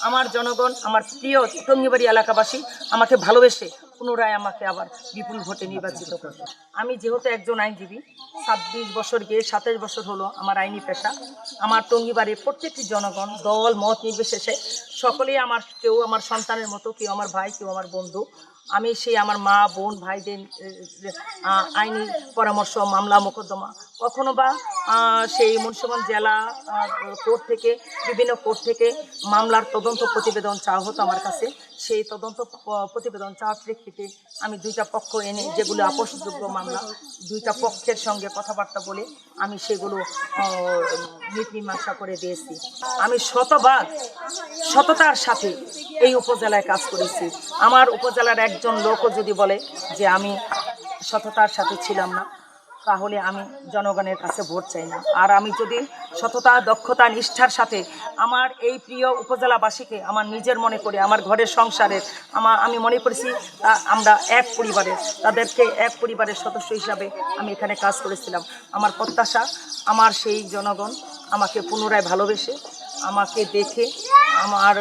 আমার জনগণ আমার প্রিয় টঙ্গিবাড়ি এলাকাবাসী আমাকে ভালোবেসে পুনরায় আমাকে আবার বিপুল ভোটে নির্বাচিত করবে আমি যেহেতু একজন আইনজীবী, ছাব্বিশ বছর গিয়ে সাতাশ বছর হলো আমার আইনি পেশা। আমার টঙ্গিবাড়ির প্রত্যেকটি জনগণ, দল, মত নির্বিশেষে সকলেই আমার, কেউ আমার সন্তানের মতো, কেউ আমার ভাই, কেউ আমার বন্ধু। আমি সেই আমার মা, বোন, ভাইদের আইনি পরামর্শ, মামলা, মোকদ্দমা। কখনো বা সেই মুন্সিগঞ্জ জেলা কোর্ট থেকে, বিভিন্ন কোর্ট থেকে মামলার তদন্ত প্রতিবেদন চাওয়া হতো আমার কাছে। সেই তদন্ত প্রতিবেদন চাওয়ার প্রেক্ষিতে আমি দুইটা পক্ষ এনে যেগুলো আপোষযোগ্য মামলা, দুইটা পক্ষের সঙ্গে কথাবার্তা বলে আমি সেগুলো মীমাংসা করে দিয়েছি। আমি শতভাগ সততার সাথে এই উপজেলায় কাজ করেছি। আমার উপজেলার একজন লোকও যদি বলে যে আমি সততার সাথে ছিলাম না তাহলে আমি জনগণের কাছে ভোট চাই না। আর আমি যদি সততা, দক্ষতা, নিষ্ঠার সাথে আমার এই প্রিয় উপজেলাবাসীকে আমার নিজের মনে করে, আমার ঘরের সংসারের, আমার আমি মনে করেছি তা আমরা এক পরিবারের, তাদেরকে এক পরিবারের সদস্য হিসাবে আমি এখানে কাজ করেছিলাম। আমার প্রত্যাশা, আমার সেই জনগণ আমাকে পুনরায় ভালোবেসে আমাকে দেখে আমার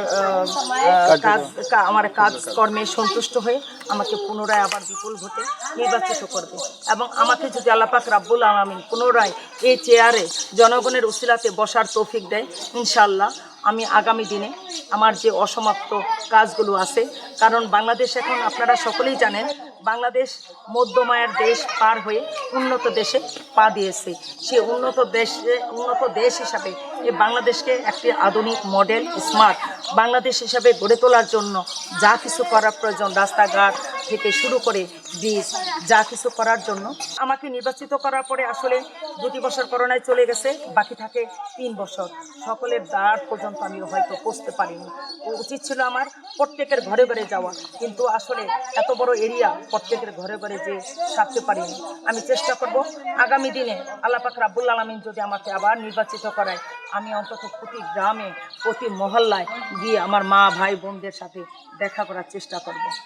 কাজ আমার কাজকর্মে সন্তুষ্ট হয়ে আমাকে পুনরায় আবার বিপুল ভোটে নির্বাচিত করবে। এবং আমাকে যদি আল্লাপাক রাব্বুল আলমিন পুনরায় এই চেয়ারে জনগণের উসিলাতে বসার তৌফিক দেয় ইনশাল্লাহ আমি আগামী দিনে আমার যে অসমাপ্ত কাজগুলো আছে কারণ বাংলাদেশ এখন আপনারা সকলেই জানেন বাংলাদেশ মধ্যমায়ের দেশ পার হয়ে উন্নত দেশে পা দিয়েছে। সে উন্নত দেশে উন্নত দেশ হিসাবে এই বাংলাদেশকে একটি আধুনিক মডেল, স্মার্ট বাংলাদেশ হিসাবে গড়ে তোলার জন্য যা কিছু করার প্রয়োজন রাস্তাঘাট থেকে শুরু করে ব্রিজ, যা কিছু করার জন্য আমাকে নির্বাচিত করার পরে আসলে দুটি বছর করোনায় চলে গেছে, বাকি থাকে তিন বছর। সকলের দ্বার পর্যন্ত আমি হয়তো পৌঁছতে পারিনি। উচিত ছিল আমার প্রত্যেকের ঘরে ঘরে যাওয়া, কিন্তু আসলে এত বড় এরিয়া প্রত্যেকের ঘরে ঘরে যে থাকতে পারিনি। আমি চেষ্টা করব আগামী দিনে আল্লাহ পাক রাব্বুল আলমিন যদি আমাকে আবার নির্বাচিত করায় আমি অন্তত প্রতি গ্রামে, প্রতি মহল্লায় গিয়ে আমার মা, ভাই, বোনদের সাথে দেখা করার চেষ্টা করব।